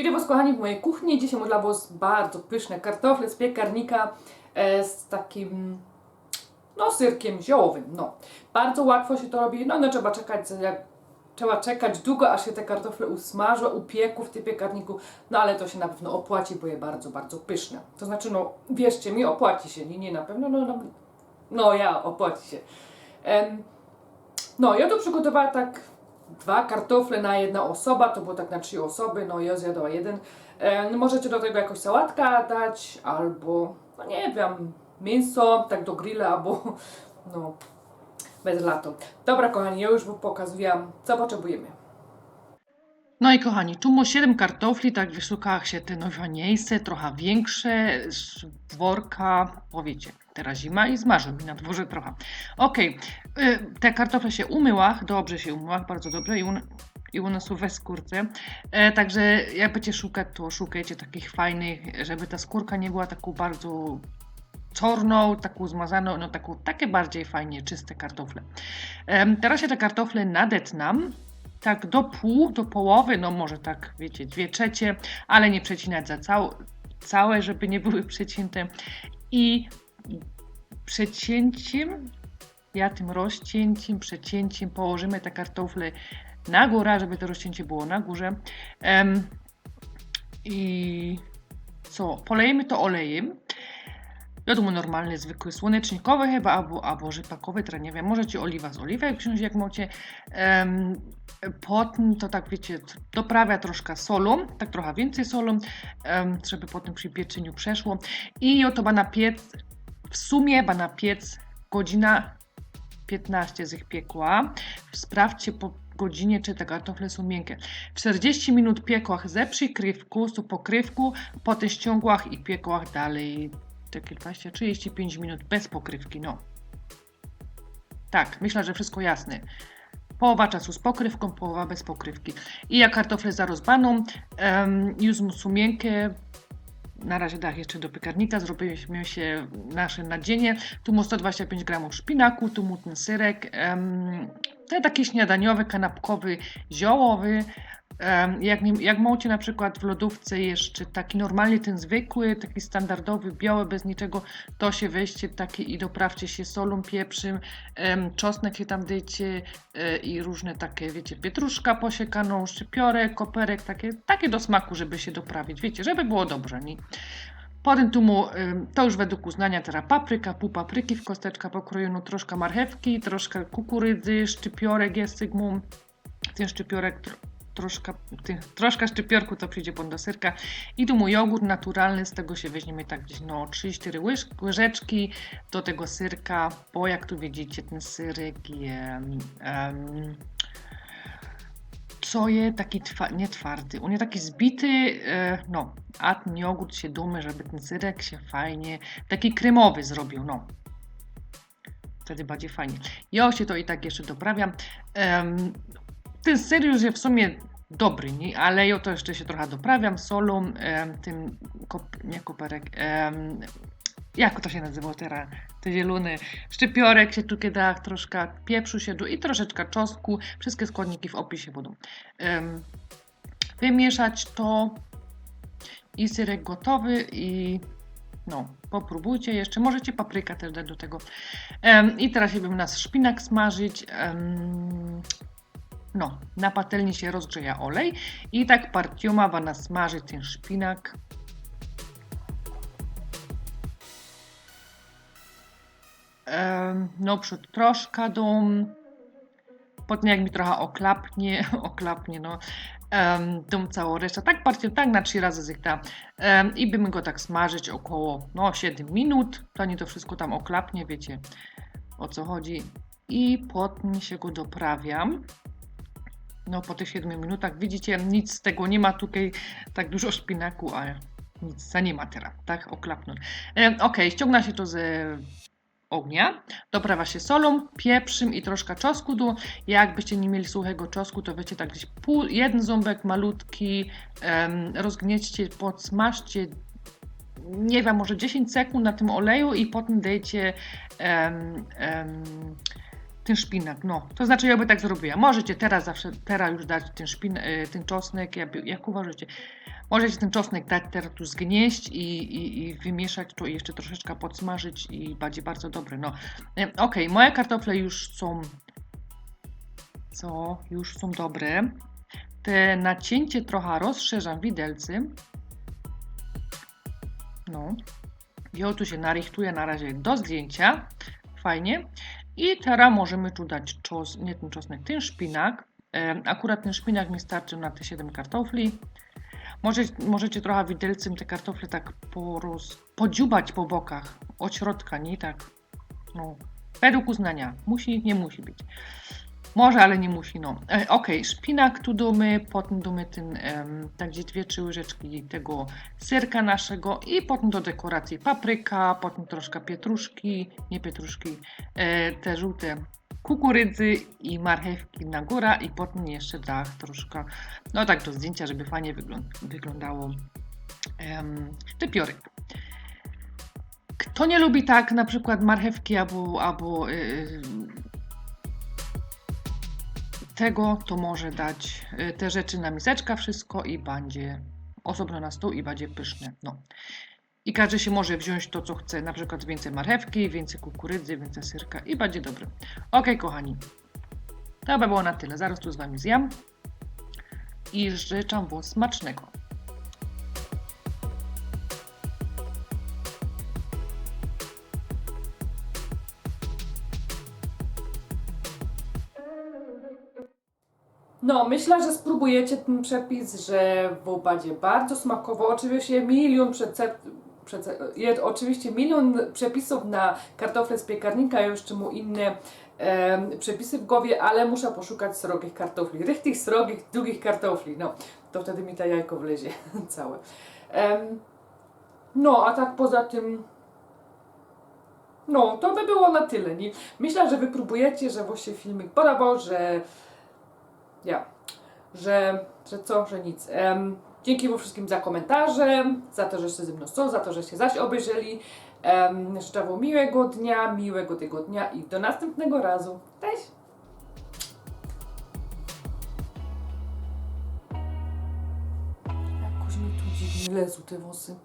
Witam Was kochani w mojej kuchni. Dzisiaj dla Was bardzo pyszne kartofle z piekarnika e, z takim no syrkiem ziołowym. No, bardzo łatwo się to robi. No, no trzeba czekać jak Trzeba czekać długo, aż się te kartofle usmażą, upieku w tym piekarniku, no ale to się na pewno opłaci, bo je bardzo, bardzo pyszne. To znaczy, no wierzcie mi, opłaci się, nie, nie na pewno, no, no, no ja, opłaci się. No, ja to przygotowała tak dwa kartofle na jedna osoba, to było tak na trzy osoby, no ja zjadła jeden. E, możecie do tego jakąś sałatkę dać, albo, no nie wiem, mięso, tak do grilla, albo, no, bez lato. Dobra, kochani, ja już Wam pokazuję, co potrzebujemy. No i kochani, tu mu 7 kartofli, tak wyszukała się te nowaniejsze, trochę większe, z worka, powiecie, teraz zima i zmarzą mi na dworze trochę. Y, te kartofle się umyła, dobrze się umyła, bardzo dobrze i one, i są we skórce. E, także jak będziecie szukać, to szukajcie takich fajnych, żeby ta skórka nie była taką bardzo czarną, taką zmazaną, no taką, takie bardziej fajnie czyste kartofle. Em, teraz się te kartofle nadetnam, tak do pół, do połowy, no może tak, wiecie, dwie trzecie, ale nie przecinać za cał, całe, żeby nie były przecięte. I przecięciem, ja tym rozcięciem, przecięciem położymy te kartofle na górę, żeby to rozcięcie było na górze. Em, I co? Polejemy to olejem. Wiadomo, normalny, zwykły, słonecznikowy chyba, albo, albo rzepakowy, teraz nie wiem, możecie oliwa z oliwek wziąć, jak macie. Um, potem to tak, wiecie, doprawia troszkę solą, tak trochę więcej solą, em, żeby potem przy pieczeniu przeszło. I oto ba na piec, w sumie ba na piec godzina 15 z ich piekła. Sprawdźcie po godzinie, czy te kartofle są miękkie. 40 minut piekłach ze przykrywku, z pokrywku, potem ściągłach i piekłach dalej takie 20-35 minut bez pokrywki, no. Tak, myślę, że wszystko jasne. Połowa czasu z pokrywką, połowa bez pokrywki. I jak kartofle zarozbaną, um, już są miękkie, na razie dach jeszcze do piekarnika, zrobiliśmy się nasze nadzienie. Tu mu 125 gramów szpinaku, tu mu ten syrek, te takie śniadaniowy, kanapkowy, ziołowy. Jak, jak macie na przykład w lodówce jeszcze taki normalnie ten zwykły, taki standardowy, biały, bez niczego, to się weźcie taki i doprawcie się solą, pieprzym, czosnek się tam dejcie e, i różne takie, wiecie, pietruszka posiekaną, szczypiorek, koperek, takie, takie do smaku, żeby się doprawić, wiecie, żeby było dobrze, nie? Potem tu mu, to już według uznania, teraz papryka, pół papryki w kosteczka pokrojoną, troszkę marchewki, troszkę kukurydzy, szczypiorek jest sygmum, ten szczypiorek troszkę, ty, troszkę szczypiorku to przyjdzie pod do syrka i tu mu jogurt naturalny, z tego się weźmiemy tak gdzieś no 3-4 łyż, łyżeczki do tego syrka, bo jak tu widzicie ten syrek je, em, co je taki twa, nie twardy, on jest taki zbity, e, no, a ten jogurt się dumy, żeby ten syrek się fajnie, taki kremowy zrobił, no. Wtedy bardziej fajnie. Ja się to i tak jeszcze doprawiam. Em, ten ser już w sumie dobry, nie? ale ja to jeszcze się trochę doprawiam solą, tym, kop, nie koperek, jak to się nazywa teraz, te zielone, szczypiorek się tu da, troszkę pieprzu się tu i troszeczkę czosnku, wszystkie składniki w opisie będą. Wymieszać to i syrek gotowy i no, popróbujcie jeszcze, możecie paprykę też dać do tego. I teraz będziemy nas szpinak smażyć. Em, no, na patelni się rozgrzeja olej i tak partioma ma nas smażyć ten szpinak. No, przód troszkę dum. Potem jak mi trochę oklapnie, oklapnie, no, um, tą całą resztę, tak partią, tak na trzy razy zykta. Um, I będziemy go tak smażyć około, no, 7 minut, to nie to wszystko tam oklapnie, wiecie o co chodzi. I potem się go doprawiam. No, po tych 7 minutach widzicie, nic z tego nie ma tutaj, tak dużo szpinaku, ale nic za nie ma teraz, tak, oklapnąć. Um, ok, ściągna się to ze ognia, doprawa się solą, pieprzym i troszkę czosnku. Do, jakbyście nie mieli suchego czosnku, to wiecie tak gdzieś pół, jeden ząbek malutki, um, rozgniećcie, podsmażcie nie wiem, może 10 sekund na tym oleju i potem dajcie um, um, ten szpinak, no. To znaczy ja by tak zrobiła. Możecie teraz zawsze, teraz już dać ten szpin, y, ten czosnek, jak, jak uważacie. Możecie ten czosnek dać teraz tu zgnieść i, i, i wymieszać to i jeszcze troszeczkę podsmażyć i będzie bardzo dobry, no. E, Okej, moje kartofle już są, co, już są dobre. Te nacięcie trochę rozszerzam widelcem. No. Ja tu się narychtuję na razie do zdjęcia. Fajnie. I teraz możemy tu dać czos, nie ten czosnek, ten szpinak. Akurat ten szpinak mi starczy na te 7 kartofli. Może, możecie trochę widelcem te kartofle tak poroz, podziubać po bokach, od środka, nie tak, no, według uznania. Musi, nie musi być. Może, ale nie musi, no. E, Okej, szpinak tu damy, potem damy ten, em, tak gdzie dwie, trzy łyżeczki tego serka naszego i potem do dekoracji papryka, potem troszkę pietruszki, nie pietruszki, e, te żółte kukurydzy i marchewki na górę i potem jeszcze dach troszkę, no tak do zdjęcia, żeby fajnie wygląd wyglądało em. Kto nie lubi tak na przykład marchewki albo, albo y, tego, to może dać y, te rzeczy na miseczkę wszystko i będzie osobno na stół i będzie pyszne. No. I każdy się może wziąć to, co chce, na przykład więcej marchewki, więcej kukurydzy, więcej syrka i będzie dobre. Ok, kochani. To by było na tyle. Zaraz tu z Wami zjam. I życzę Wam smacznego. No, myślę, że spróbujecie ten przepis, że wam będzie bardzo smakowo. Oczywiście milion przece- przece- jest oczywiście milion przepisów na kartofle z piekarnika, jeszcze mu inne em, przepisy w głowie, ale muszę poszukać srogich kartofli. Richtig srogich, długich kartofli. No, to wtedy mi to jajko wlezie całe. Em, no, a tak poza tym no, to by było na tyle. Nie? Myślę, że wy próbujecie, że się filmik podobał, że ja, że, że co, że nic. Em, dzięki wam wszystkim za komentarze, za to, żeście ze mną są, za to, żeście zaś obejrzeli. Um, życzę wam miłego dnia, miłego tygodnia i do następnego razu. Cześć! Jakoś mi tu dziwnie lezą te włosy.